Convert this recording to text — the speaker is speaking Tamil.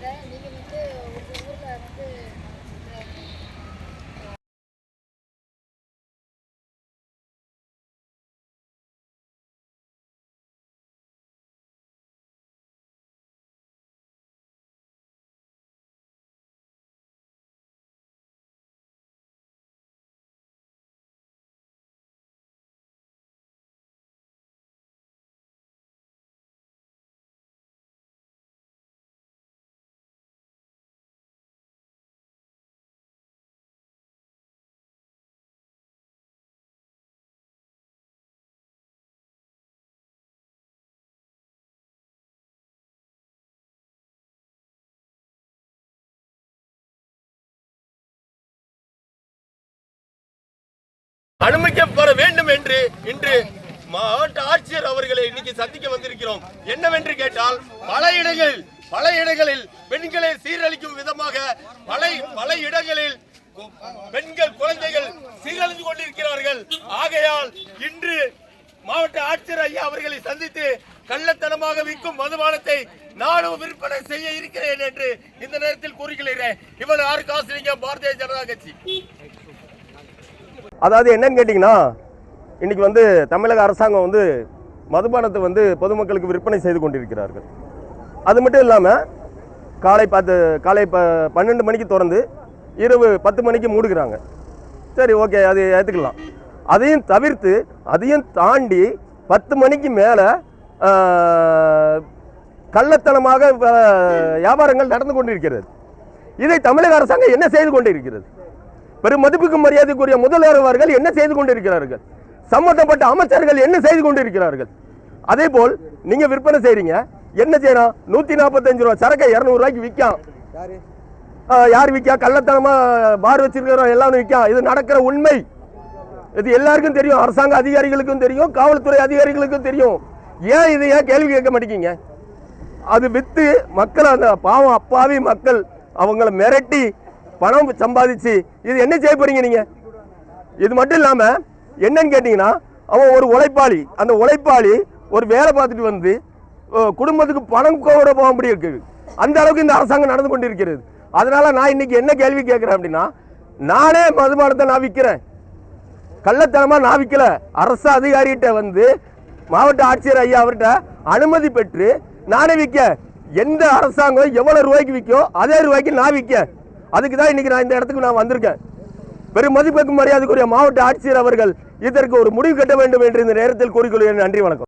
நீங்கள் வந்து உங்கள் ஊரில் வந்து அனுமதிக்கப்பட வேண்டும் என்று இன்று மாவட்ட ஆட்சியர் அவர்களை இன்னைக்கு சந்திக்க வந்திருக்கிறோம். என்னவென்று கேட்டால் பல இடங்களில் பல இடங்களில் பெண்களை சீரழிக்கும் விதமாக பல பல இடங்களில் பெண்கள் குழந்தைகள் சீரழிந்து கொண்டிருக்கிறார்கள். ஆகையால் இன்று மாவட்ட ஆட்சியர் ஐயா அவர்களை சந்தித்து கள்ளத்தனமாக விற்கும் மதுபானத்தை நானும் விற்பனை செய்ய இருக்கிறேன் என்று இந்த நேரத்தில் கூறுகிறேன் இவர் ஆறு காசுலிங்கம் பாரதிய ஜனதா கட்சி. அதாவது என்னன்னு கேட்டிங்கன்னா இன்னைக்கு வந்து தமிழக அரசாங்கம் வந்து மதுபானத்தை வந்து பொதுமக்களுக்கு விற்பனை செய்து கொண்டிருக்கிறார்கள். அது மட்டும் இல்லாமல் காலை பத்து காலை ப பன்னெண்டு மணிக்கு திறந்து இரவு பத்து மணிக்கு மூடுகிறாங்க. சரி ஓகே அது ஏற்றுக்கலாம் அதையும் தவிர்த்து அதையும் தாண்டி பத்து மணிக்கு மேலே கள்ளத்தனமாக வியாபாரங்கள் நடந்து கொண்டிருக்கிறது. இதை தமிழக அரசாங்கம் என்ன செய்து கொண்டிருக்கிறது? பெரும் மதிப்புக்கு மரியாதைக்குரிய முதல்வர் அவர்கள் என்ன செய்து கொண்டிருக்கிறார்கள்? சம்பந்தப்பட்ட அமைச்சர்கள் என்ன செய்து கொண்டிருக்கிறார்கள்? அதே போல் நீங்க விற்பனை செய்றீங்க. என்ன செய்யணும் நூத்தி நாற்பத்தஞ்சு ரூபா சரக்கை இருநூறு ரூபாய்க்கு விற்காம் யார்? விற்கா கள்ளத்தனமா பார் வச்சிருக்கிறோம் எல்லாம் விற்கா இது நடக்கிற உண்மை. இது எல்லாருக்கும் தெரியும். அரசாங்க அதிகாரிகளுக்கும் தெரியும். காவல்துறை அதிகாரிகளுக்கும் தெரியும். ஏன் இதை ஏன் கேள்வி கேட்க மாட்டேங்க அது வித்து மக்கள் அந்த பாவம் அப்பாவி மக்கள் அவங்கள மிரட்டி பணம் சம்பாதிச்சு இது என்ன செய்ய போறீங்க நீங்க? இது மட்டும் இல்லாம என்னன்னு கேட்டீங்கன்னா அவன் ஒரு உழைப்பாளி. அந்த உழைப்பாளி ஒரு வேலை பார்த்துட்டு வந்து குடும்பத்துக்கு பணம் கூட போக முடியும் இருக்குது அந்த அளவுக்கு இந்த அரசாங்கம் நடந்து கொண்டிருக்கிறது. அதனால நான் இன்னைக்கு என்ன கேள்வி கேட்கிறேன் அப்படின்னா நானே மதுபானத்தை நான் விற்கிறேன் கள்ளத்தனமா நான் விற்கல அரசு அதிகாரிகிட்ட வந்து மாவட்ட ஆட்சியர் ஐயா அவர்கிட்ட அனுமதி பெற்று நானே விற்க. எந்த அரசாங்கம் எவ்வளவு ரூபாய்க்கு விற்கோ அதே ரூபாய்க்கு நான் விற்க. அதுக்கு தான் இன்னைக்கு நான் இந்த இடத்துக்கு நான் வந்திருக்கேன். பெரும் மதிப்புக்கும் மரியாதைக்குரிய மாவட்ட ஆட்சியர் அவர்கள் இதற்கு ஒரு முடிவு கட்ட வேண்டும் என்று இந்த நேரத்தில் கூறிக்கொள்கிறேன். நன்றி வணக்கம்.